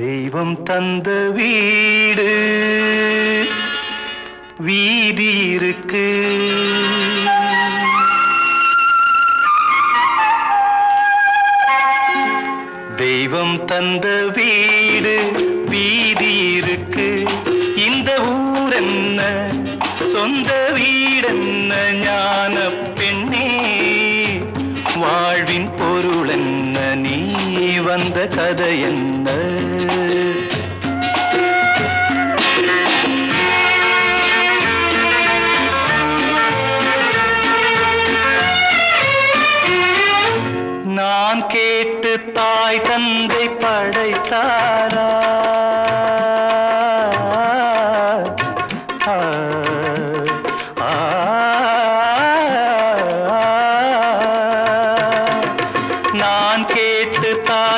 தெய்வம் தந்த வீடு வீதி இருக்கு. தெய்வம் தந்த வீடு வீதி இருக்கு. இந்த ஊர் என்ன சொந்த வீடென்ன ஞான கதை என்ன? நான் கேட்டு தாய் தந்தை படைத்தாரா?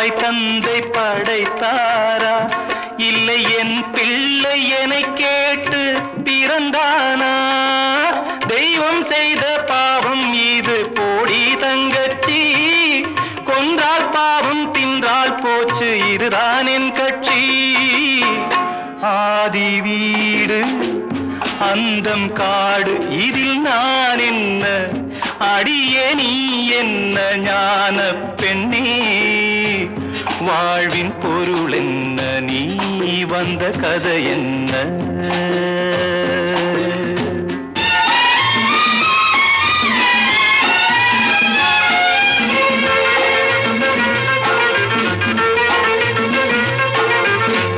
தாய் தந்தை படைத்தாரா? இல்லை என் பிள்ளை என கேட்டு பிறந்தானா? தெய்வம் செய்த பாவம் இது போடி தங்கச்சி. கொன்றால் பாவம் தின்றால் போச்சு இதுதான் என் கட்சி. ஆதி வீடு அந்தம் காடு இதில் நான் என்ன அடியே நீ என்ன ஞான பெண்ணே? வாழ்வின் பொருள் என்ன? நீ வந்த கதை என்ன?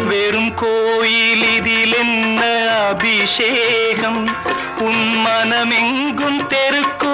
வெறும் கோயில் இதில் என்ன அபிஷேகம்? உன் மனமெங்கும் தெருக்கும்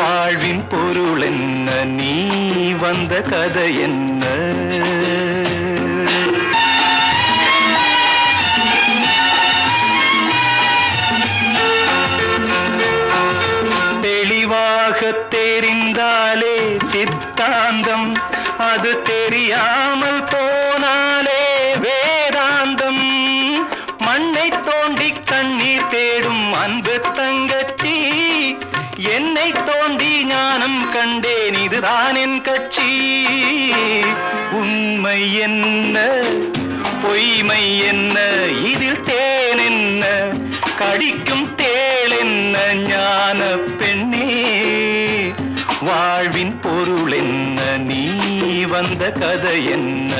வாழ்வின் பொருள் என்ன? நீ வந்த கதை என்ன? தெளிவாக தெரிந்தாலே சித்தாந்தம். அது தெரியாமல் போனாலே வேதாந்தம். மண்ணை தோண்டி கண்ணீர் தேடும் அன்பு தங்க என்னை தோண்டி ஞானம் கண்டேன் இதுதான் என் கட்சி. உண்மை என்ன பொய்மை என்ன இதில் தேன் என்ன கடிக்கும் தேள் என்ன ஞான பெண்ணே. வாழ்வின் பொருள் என்ன நீ வந்த கதை என்ன?